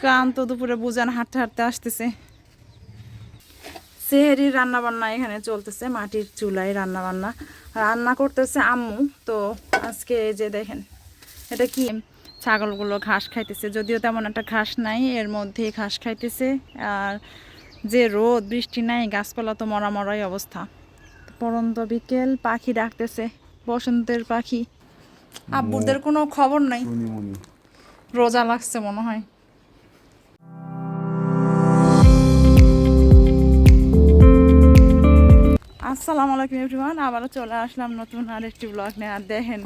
ক্লান্ত দুপুরে বুঝান হাঁটতে হাঁটতে আসতেছে। সেহেরি রান্না বান্না এখানে চলতেছে মাটির চুলায় রান্না বান্না রান্না করতেছে আম্মু তো আজকে যে দেখেন এটা কি? ছাগলগুলো ঘাস খাইতেছে যদিও তেমন একটা ঘাস নাই এর মধ্যে ঘাস খাইতেছে। আর যে রোদ বৃষ্টি নাই গাছপালা তো মরা মরাই অবস্থা। পরন্ত বিকেল পাখি ডাকতেছে বসন্তের পাখি। আব্বুদের কোনো খবর নাই? রোজা লাগছে মনে হয়। আসসালামু আলাইকুম এভরিওয়ান, আবারও চলে আসলাম নতুন আরেকটি ব্লগ নিয়ে। আর দেখেন,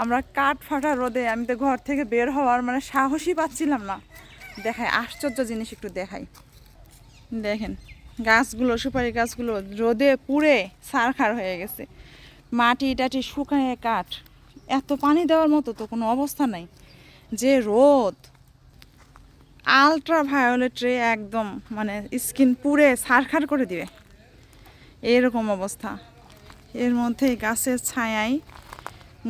আমরা কাঠ ফাটা রোদে, আমি তো ঘর থেকে বের হওয়ার মানে সাহসই পাচ্ছিলাম না। দেখাই, আশ্চর্য জিনিস একটু দেখাই। দেখেন, গাছগুলো, সুপারি গাছগুলো রোদে পুড়ে সারখার হয়ে গেছে। মাটি টাটি শুকায় কাঠ, এত পানি দেওয়ার মতো তো কোনো অবস্থা নাই। যে রোদ আলট্রা ভায়োলেট রে একদম মানে স্কিন পুড়ে সারখার করে দিবে। এরকম অবস্থা। এর মধ্যে গাছের ছায়ায়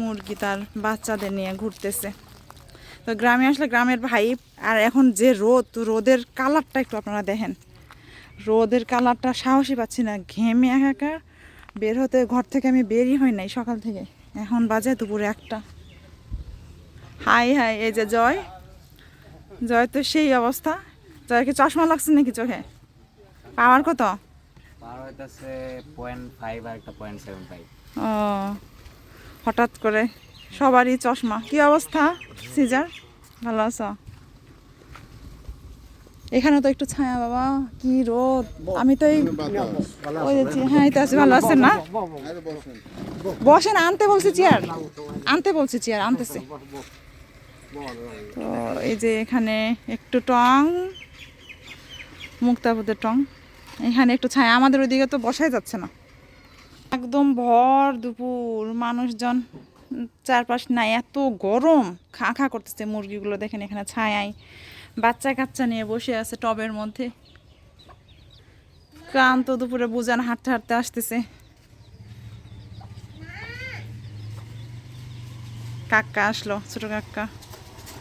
মুরগি তার বাচ্চাদের নিয়ে ঘুরতেছে। তো গ্রামে আসলে গ্রামের ভাই আর এখন যে রোদ রোদের কালারটা একটু আপনারা দেখেন। রোদের কালারটা সাহসই পাচ্ছি না, ঘেমে একাকার। বের হতে ঘর থেকে আমি বেরই হই নাই সকাল থেকে। এখন বাজে দুপুরে একটা। হাই হাই, এই যে জয়। জয় তো সেই অবস্থা। জয়কে চশমা লাগছে নাকি চোখে? পাওয়ার কত? আর একটা পয়েন্ট সেভেন ফাইভ ও, হঠাৎ করে সবারই চশমা। কি অবস্থা, সিজার? ভালো আছো? এখানে তো একটু ছায়া, বাবা, কি রোদ। আমি তো এই হ্যাঁ তো আছি, ভালো আছেন না? বসেন, আনতে বলছি চেয়ার আনতে বলছি চেয়ার আনতেছে। তো এই যে এখানে একটু টং, মুক্তাবুদের টং। এখানে একটু ছায়া, আমাদের ওইদিকে তো বসাই যাচ্ছে না। একদম ভর দুপুর, মানুষজন চারপাশ নাই, এত গরম। খা খা করতেছে মুরগিগুলো, দেখেন এখানে ছায়ায়। বাচ্চা কাচ্চা নিয়ে বসে আছে টবের মধ্যে। ক্লান্ত দুপুরে বুজান হাঁটতে হাঁটতে আসতেছে। কাকা আসলো, ছোট কাকা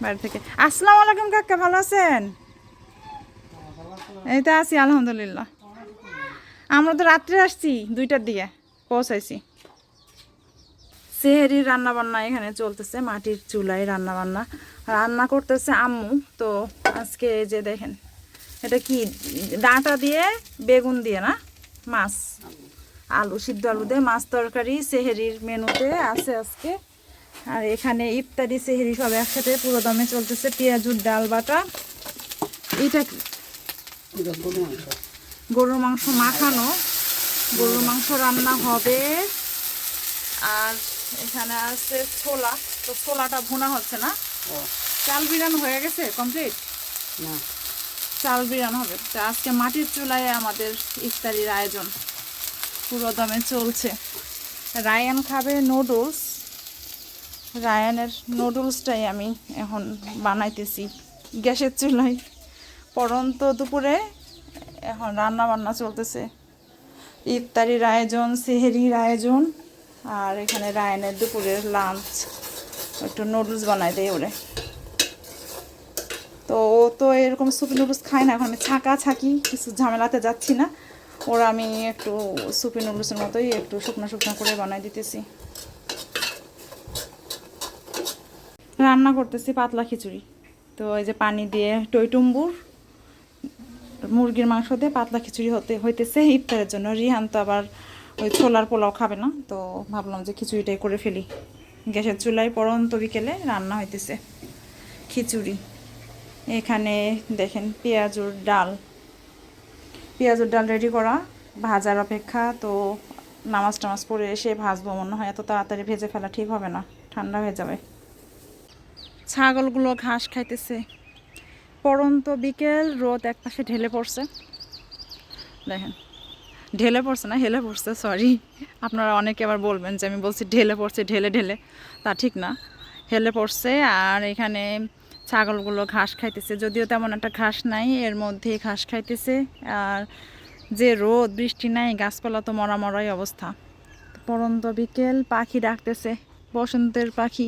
বাড়ি থেকে। আসসালামু আলাইকুম কাকা, ভালো আছেন? এই তো আছি, আলহামদুলিল্লাহ। আমরা তো রাত্রে আসছি, দুইটার দিকে পৌঁছাইছি। সেহেরি রান্না বান্না এখানে চলতেছে, মাটির চুলায় রান্না বান্না রান্না করতেছে আম্মু, তো আজকে যে দেখেন, এটা কি, ডাঁটা দিয়ে বেগুন দিয়ে না? মাছ, আলু, সিদ্ধ আলু দিয়ে মাছ তরকারি, সেহেরির মেনুতে আছে আজকে। আর এখানে ইফতারি, সেহেরি সব একসাথে পুরো দমে চলতেছে, পেঁয়াজুর ডাল বাটা। এটা কি? গরুর মাংস মাখানো। গরুর মাংস রান্না হবে। আর এখানে আছে ছোলা। তো ছোলাটা ভুনা হচ্ছে না? চাল বিরান হয়ে গেছে? কমপ্লিট? না। চাল বিরান হবে। তো আজকে মাটির চুলায় আমাদের ইফতারির আয়োজন। পুরো দমে চলছে। রায়ান খাবে নুডলস। রায়ানের নুডলসটাই আমি এখন বানাইতেছি। গ্যাসের চুলায়। পরন্ত দুপুরে এখন রান্না বান্না চলতেছে। ইফতারির আয়োজন, সেহেরির আয়োজন, আর এখানে রায়নের দুপুরের লাঞ্চ একটু নুডলস বানাই দেয় ওরে। তো ও তো এরকম সুপি নুডলস খায় না, এখন আমি ছাকা ছাকি, কিছু ঝামেলাতে যাচ্ছি না। ওরা আমি একটু সুপি নুডলসের মতোই একটু শুকনো শুকনো করে বানাই দিতেছি। রান্না করতেছি পাতলা খিচুড়ি। তো এই যে পানি দিয়ে টইটুম্বুর মুরগির মাংস দিয়ে পাতলা খিচুড়ি হতে হইতেছে, ইফতারের জন্য। রিহান তো আবার ওই ছোলার পোলাও খাবে না, তো ভাবলাম যে খিচুড়িটাই করে ফেলি। গ্যাসের চুলায় পরন্ত বিকেলে রান্না হইতেছে খিচুড়ি। এখানে দেখেন পেঁয়াজুর ডাল। পেঁয়াজুর ডাল রেডি করা, ভাজার অপেক্ষা, তো নামাজ টামাজ পড়ে এসে ভাজবো, মনে হয় এত তাড়াতাড়ি ভেজে ফেলা ঠিক হবে না, ঠান্ডা হয়ে যাবে। ছাগলগুলো ঘাস খাইতেছে। পরন্ত বিকেল, রোদ এক পাশে ঢেলে পড়ছে। দেখেন, ঢেলে পড়ছে না, হেলে পড়ছে সরি আপনারা অনেকে আবার বলবেন যে আমি বলছি ঢেলে পড়ছে, ঢেলে ঢেলে। তা ঠিক না। হেলে পড়ছে আর এখানে ছাগলগুলো ঘাস খাইতেছে, যদিও তেমন একটা ঘাস নাই, এর মধ্যে ঘাস খাইতেছে। আর যে রোদ, বৃষ্টি নাই, গাছপালা তো মরা মরাই অবস্থা। পরন্ত বিকেল, পাখি ডাকতেছে, বসন্তের পাখি।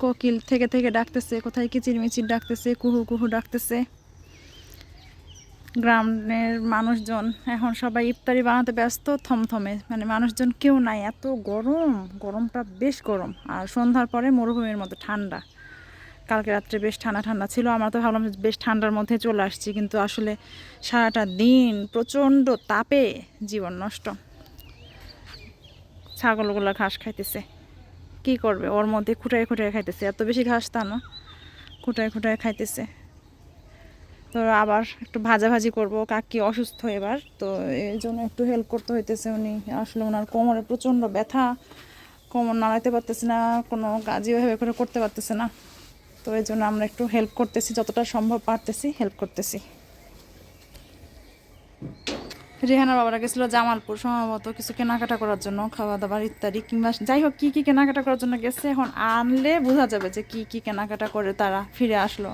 কোকিল থেকে থেকে ডাকতেছে, কোথায় কিচিরমিচির ডাকতেছে, কুহু কুহু ডাকতেছে। গ্রামের মানুষজন এখন সবাই ইফতারি বানাতে ব্যস্ত, থমথমে। মানে মানুষজন কেউ নাই, এত গরম, গরমটা বেশ গরম। আর সন্ধ্যার পরে মরুভূমির মতো ঠান্ডা। কালকে রাত্রে বেশ ঠান্ডা ঠান্ডা ছিল, আমরা তো ভাবলাম বেশ ঠান্ডার মধ্যে চলে আসছি, কিন্তু আসলে সারাটা দিন প্রচণ্ড তাপে জীবন নষ্ট। ছাগলগুলো ঘাস খাইতেছে। কি করবে? ওর মধ্যে খুঁটায় খুঁটায় খাইতেছে। এত বেশি ঘাস তা না। খুঁটায় খুঁটায় খাইতেছে। তো আবার একটু ভাজাভাজি করব। কাকি অসুস্থ এবার। তো এই জন্য একটু হেল্প করতে হইতেছে উনি। আসলে ওনার কোমরে প্রচণ্ড ব্যথা। কোমর নাড়াইতে পারতেছে না। কোনো কাজই ওইভাবে করে করতে পারতেছে না। তো এই জন্য আমরা একটু হেল্প করতেছি। যতটা সম্ভব পারতেছি হেল্প করতেছি। রেহানা বাবারা গেছিল জামালপুর সম্ভবত কিছু কেনাকাটা করার জন্য খাওয়া দাওয়ার ইত্যাদি কিংবা যাই হোক কী কী কেনাকাটা করার জন্য গেছে এখন আনলে বোঝা যাবে যে কি কি কেনাকাটা করে তারা ফিরে আসলো।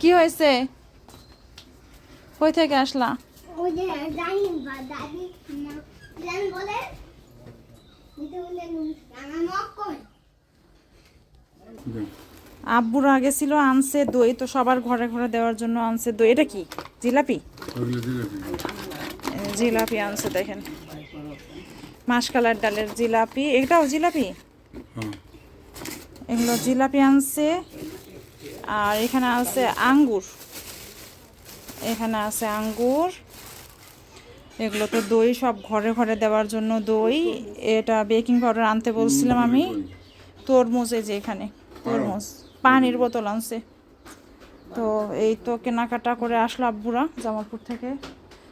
কি হয়েছে? কই থেকে আসলা? ওই যে আগে ছিল আব্বুরা আনছে দই তো সবার ঘরে ঘরে দেওয়ার জন্য আনছে দই। এটা কি? জিলাপি? জিলাপি। আনছে দেখেন। মাসকালার ডালের জিলাপি। এটাও জিলাপি? হ্যাঁ। এগুলো জিলাপি আনছে। আর এখানে আছে আঙ্গুর। এখানে আছে আঙ্গুর। এগুলো তো দই সব ঘরে ঘরে দেওয়ার জন্য দই। এটা বেকিং পাউডার আনতে বলছিলাম আমি। তরমুজ এই যে এখানে তরমুজ। পানির বোতল আনছে। তো এই তো কেনাকাটা করে আসলো আব্বুরা জামালপুর থেকে।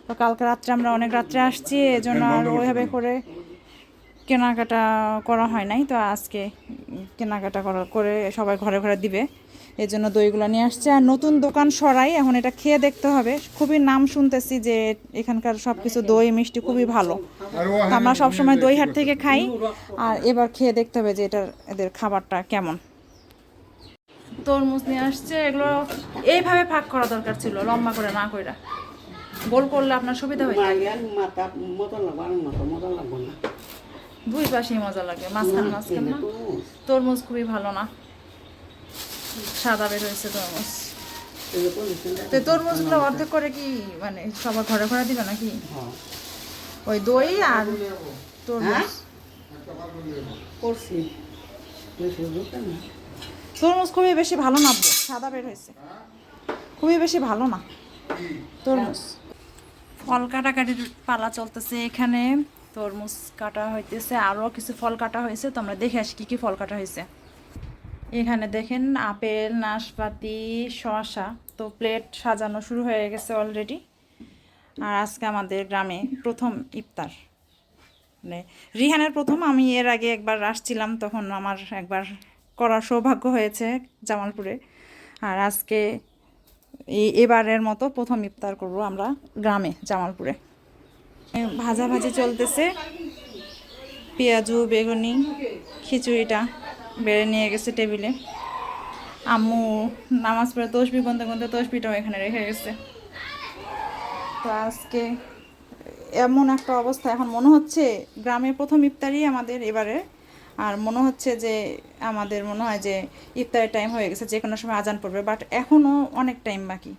তো কালকে রাত্রে আমরা অনেক রাত্রে আসছি, এজন্য আর ওইভাবে করে কেনাকাটা করা হয় নাই। তো আজকে কেনাকাটা করা করে সবাই ঘরে ঘরে দিবে এই জন্য দইগুলো নিয়ে আসছে। আর নতুন দোকান সরাই, এখন এটা খেয়ে দেখতে হবে। খুবই নাম শুনতেছি যে এখানকার সব কিছু দই, মিষ্টি খুবই ভালো। আমরা সবসময় দই হাট থেকে খাই, আর এবার খেয়ে দেখতে হবে যে এটার, এদের খাবারটা কেমন। তরমুজ নিয়ে আসছে এগুলো এইভাবে ফাঁক করা দরকার ছিল লম্বা করে না কইরা। গোল করলে আপনার সুবিধা হয়ে দুই পাশেই মজা লাগে মাঝখানে মাঝখানে না? তরমুজ। খুবই ভালো না? সাদা বের হয়েছে তরমুজ। তো তরমুজগুলো অর্ধেক করে কি মানে সবার ঘরে ঘরে দিবে নাকি? ওই দই আর তরমুজ। করছি। বুঝতে না। তরমুজ খুবই বেশি ভালো না সাদা বের হয়েছে। খুবই বেশি ভালো না তরমুজ। ফল কাটাকাটির পালা চলতেছে এখানে। তরমুজ কাটা হইতেছে আরও কিছু ফল কাটা হয়েছে। তো আমরা দেখে আসি কী কী ফল কাটা হয়েছে। এখানে দেখেন আপেল, নাশপাতি, শসা। তো প্লেট সাজানো শুরু হয়ে গেছে অলরেডি আর আজকে আমাদের গ্রামে প্রথম ইফতার। মানে রিহানের প্রথম, আমি এর আগে একবার আসছিলাম, তখন আমার একবার করার সৌভাগ্য হয়েছে জামালপুরে। আর আজকে এই এবারের মতো প্রথম ইফতার করব আমরা গ্রামে জামালপুরে। এ, ভাজাভাজি চলতেছে। পেঁয়াজু বেগুনি খিচুড়িটা বেড়ে নিয়ে গেছে টেবিলে। আম্মু নামাজ পড়ে তসবি গন্ধে গন্ধে তসবিটাও এখানে রেখে গেছে। তো আজকে এমন একটা অবস্থা। এখন মনে হচ্ছে গ্রামের প্রথম ইফতারই আমাদের এবারে। আর মনে হচ্ছে যে আমাদের মনে হয় যে ইফতারের টাইম হয়ে গেছে যে কোনো সময় আজান পড়বে বাট এখনও অনেক টাইম বাকি।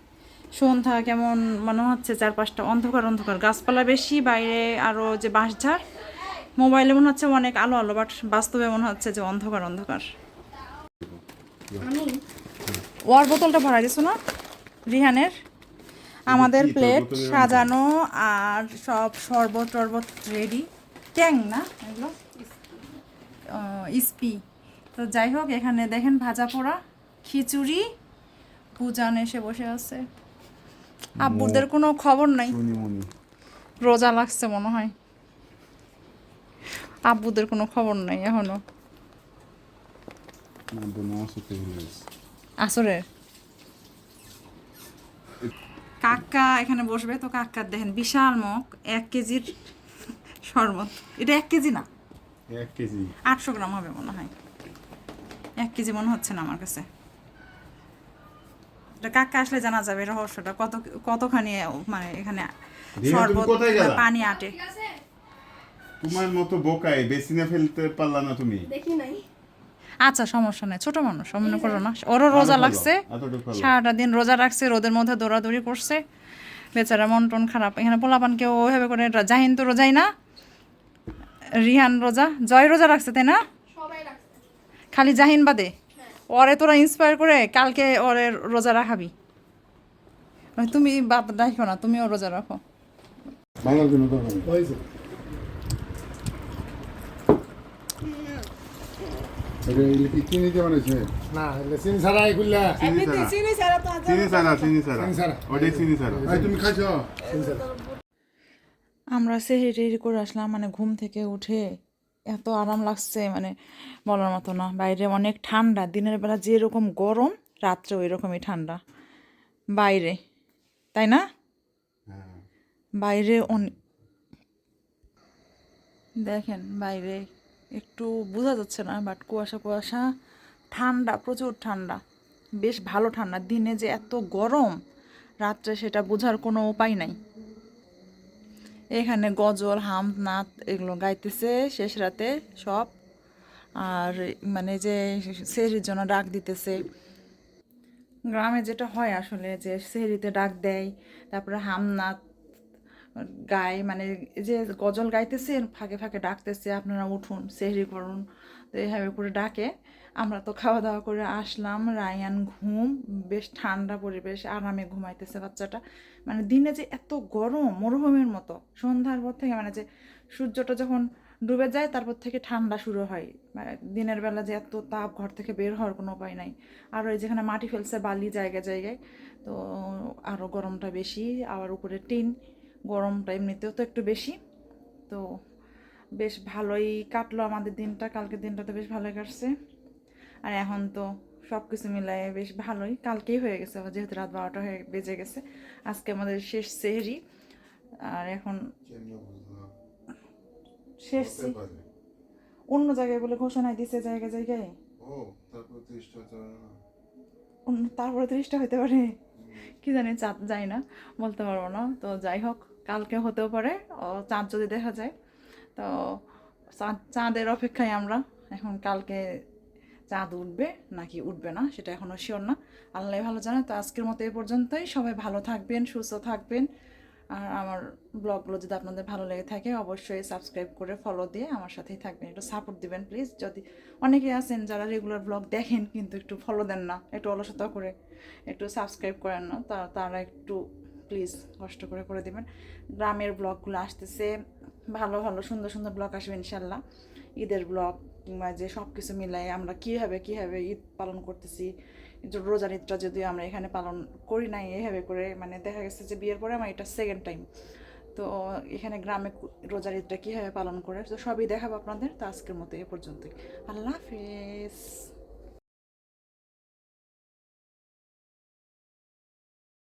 সন্ধ্যা কেমন মনে হচ্ছে চারপাশটা অন্ধকার অন্ধকার। গাছপালা বেশি বাইরে আরও যে বাঁশঝাড় মোবাইলে মনে হচ্ছে অনেক আলো আলো বাট বাস্তবে মনে হচ্ছে যে অন্ধকার অন্ধকার। ওয়ার বোতলটা ভরা দিছো না রিহানের? আমাদের প্লেট সাজানো আর সব শরবত টরবত রেডি ট্যাং না এগুলো? ইস্পি। তো যাই হোক এখানে দেখেন ভাজা পোড়া খিচুড়ি পূজান এসে বসে আছে। আব্বুদের কোনো খবর নাই। রোজা লাগছে মনে হয়। আব্বুদের কোনো খবর নাই এখনও। আসরের? কাকা এখানে বসবে তো কাকার দেখেন বিশাল মুখ এক কেজির শরবত। এটা এক কেজি না? এক কেজি। আটশো গ্রাম হবে মনে হয়। এক কেজি মনে হচ্ছে না আমার কাছে। এটা কাকা আসলে জানা যাবে রহস্যটা? কত কতখানি মানে এখানে শরবত পানি আটে? তোমার মতো বোকায় বেসিনে ফেলতে পারলা না তুমি? দেখি নাই। আচ্ছা সমস্যা নেই। ছোট মানুষ মনে করো না। ওরও রোজা লাগছে। সারাটা দিন রোজা রাখছে রোদের মধ্যে দৌড়াদৌড়ি করছে। বেচারা মন টন খারাপ। এখানে পোলাপান কেউ ওইভাবে করে জাহিন তো রোজাই না। রিহান রোজা জয় রোজা রাখছে তাই না? খালি জাহিন বাদে? ওরে তোরা ইন্সপায়ার করে কালকে ওরে রোজা রাখাবি। মানে তুমি বাদ রাখো না তুমিও রোজা রাখো। তুমি খাইছো? আমরা সেহেরি টেরি করে আসলাম মানে ঘুম থেকে উঠে এত আরাম লাগছে মানে বলার মতো না। বাইরে অনেক ঠান্ডা দিনের বেলা যেরকম গরম রাত্রে ওই রকমই ঠান্ডা। বাইরে তাই না? হ্যাঁ। বাইরে অনেক দেখেন বাইরে একটু বোঝা যাচ্ছে না বাট কুয়াশা কুয়াশা ঠান্ডা প্রচুর ঠান্ডা বেশ ভালো ঠান্ডা। দিনে যে এত গরম রাত্রে সেটা বোঝার কোনো উপায় নাই। এখানে গজল হাম নাত এগুলো গাইতেছে শেষ রাতে সব। আর মানে যে সেহরির জন্য ডাক দিতেছে। গ্রামে যেটা হয় আসলে যে সেহরিতে ডাক দেয়, তারপরে হামনাথ গায় মানে যে গজল গাইতেছে, ফাঁকে ফাঁকে ডাকতেছে, আপনারা উঠুন, সেহরি করুন, তো এইভাবে করে ডাকে। আমরা তো খাওয়া দাওয়া করে আসলাম, রায়ান ঘুম, বেশ ঠান্ডা পরিবেশ, আরামে ঘুমাইতেছে বাচ্চাটা। মানে দিনে যে এত গরম, মরুভূমির মতো, সন্ধ্যার পর থেকে মানে যে সূর্যটা যখন ডুবে যায়, তারপর থেকে ঠান্ডা শুরু হয়। মানে দিনের বেলা যে এত তাপ ঘর থেকে বের হওয়ার কোনো উপায় নাই। আর ওই যেখানে মাটি ফেলছে বালি জায়গায় জায়গায়, তো আরও গরমটা বেশি, আবার উপরে টিন, গরমটা এমনিতেও তো একটু বেশি। তো বেশ ভালোই কাটলো আমাদের দিনটা, কালকের দিনটা তো বেশ ভালোই কাটছে। আর এখন তো সব কিছু মিলাই বেশ ভালোই। কালকেই হয়ে গেছে যেহেতু রাত বারোটা হয়ে বেজে গেছে। আজকে আমাদের শেষ সেহরি। আর এখন শেষ অন্য জায়গায় বলে ঘোষণা দিছে জায়গায়। জায়গায় তারপর তিরিশটা হতে পারে কি জানি চাঁদ যাই না বলতে পারব না। তো যাই হোক কালকে হতেও পারে। ও চাঁদ যদি দেখা যায় তো চাঁদ চাঁদের অপেক্ষায় আমরা। এখন কালকে চাঁদ উঠবে নাকি উঠবে না, সেটা এখনও শিওর না। আল্লাহ ভালো জানে। তো আজকের মতো এ পর্যন্তই। সবাই ভালো থাকবেন, সুস্থ থাকবেন। আর আমার ব্লগগুলো যদি আপনাদের ভালো লেগে থাকে, অবশ্যই সাবস্ক্রাইব করে ফলো দিয়ে আমার সাথেই থাকবেন। একটু সাপোর্ট দিবেন প্লিজ যদি অনেকে আছেন যারা রেগুলার ব্লগ দেখেন কিন্তু একটু ফলো দেন না, একটু অলসতা করে একটু সাবস্ক্রাইব করেন না, তা তারা একটু প্লিজ কষ্ট করে করে দেবেন। গ্রামের ব্লগগুলো আসতেছে। ভালো ভালো, সুন্দর সুন্দর ব্লগ আসবে ইনশাল্লাহ। ঈদের ব্লগ কিংবা যে সব কিছু মিলাই আমরা কীভাবে কীভাবে ঈদ পালন করতেছি রোজার ঈদটা যদিও আমরা এখানে পালন করি নাই এভাবে করে মানে দেখা গেছে যে বিয়ের পরে আমার এটা সেকেন্ড টাইম তো এখানে গ্রামে রোজার ঈদটা কীভাবে পালন করে, তো সবই দেখাবো আপনাদের, তো আজকের মতো এ পর্যন্তই। আল্লাহ হাফেজ।